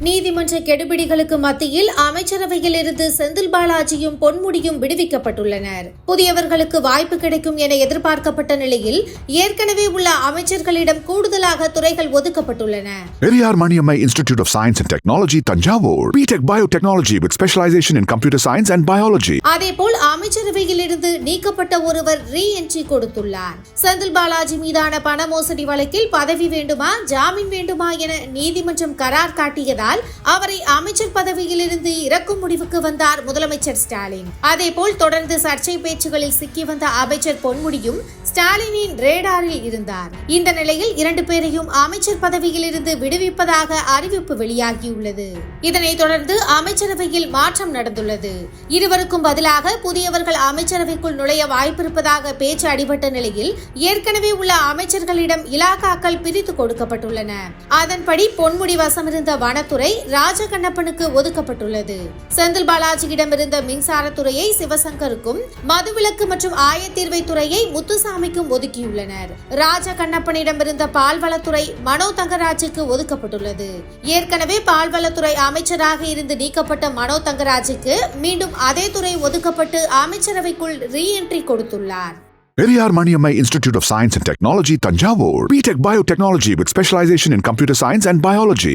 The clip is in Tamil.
நீதிமன்ற கெடுபிடிகளுக்கு மத்தியில் அமைச்சரவையில் இருந்து செந்தில் பாலாஜியும் பொன்முடியும் விடுவிக்கப்பட்டுள்ளனர். புதியவர்களுக்கு வாய்ப்பு கிடைக்கும் என எதிர்பார்க்கப்பட்ட நிலையில் ஏற்கனவே உள்ள அமைச்சர்களிடம் கூடுதலாக துறைகள் ஒதுக்கப்பட்டுள்ளன. Periyar Maniammai institute of science and technology Thanjavur. B Tech biotechnology with specialisation in computer science and biology அதேபோல் அமைச்சரவையில் இருந்து நீக்கப்பட்ட ஒருவர் ரீ என்ட்ரி கொடுத்துள்ளார். செந்தில் பாலாஜி மீதான பண மோசடி வழக்கில் பதவி வேண்டுமா ஜாமீன் வேண்டுமா என நீதிமன்றம் கரார் காட்டியதால் அவரை அமைச்சர் பதவியிலிருந்து இறக்கும் முடிவுக்கு வந்தார் முதலமைச்சர் ஸ்டாலின். அதேபோல் தொடர்ந்து சர்ச்சை பேச்சுகளில் சிக்கி வந்த அமைச்சர் பொன்முடியும் ஸ்டாலினின் ரேடாரில் இருந்தார். இந்த நிலையில் இரண்டு பேரையும் அமைச்சர் பதவியில் இருந்து விடுவிப்பதாக அறிவிப்பு வெளியாகியுள்ளது. இதனைத் தொடர்ந்து அமைச்சரவையில் மாற்றம் நடந்துள்ளது. இருவருக்கும் பதிலாக புதியவர்கள் அமைச்சரவைக்குள் நுழைய வாய்ப்பிருப்பதாக பேச்சு அடிபட்ட நிலையில் ஏற்கனவே உள்ள அமைச்சர்களிடம் இலாகாக்கள் பிரித்து கொடுக்கப்பட்டுள்ளன. அதன்படி பொன்முடி வசமிருந்த வனத்துறை ராஜகண்ணப்பனுக்கு ஒதுக்கப்பட்டுள்ளது. செந்தில் பாலாஜியிடம் இருந்த மின்சாரத்துறையை சிவசங்கருக்கும் மதுவிலக்கு மற்றும் ஆயத்தீர்வை துறையை முத்துசாமிக்கும் ஒதுக்கியுள்ளனர். ராஜகண்ணப்பனிடம் இருந்த பால்வளத்துறை மனோ தங்கராஜுக்கு ஒதுக்கப்பட்டுள்ளது. ஏற்கனவே பால்வளத்துறை அமைச்சராக இருந்து நீக்கப்பட்ட மனோ தங்கராஜுக்கு மீண்டும் அதே துறை ஒதுக்கப்பட்டு அமைச்சரவைக்குள் ரீஎன்ட்ரி கொடுத்துள்ளார். Periyar Maniammai institute of science and technology Thanjavur. B Tech biotechnology with specialisation in computer science and biology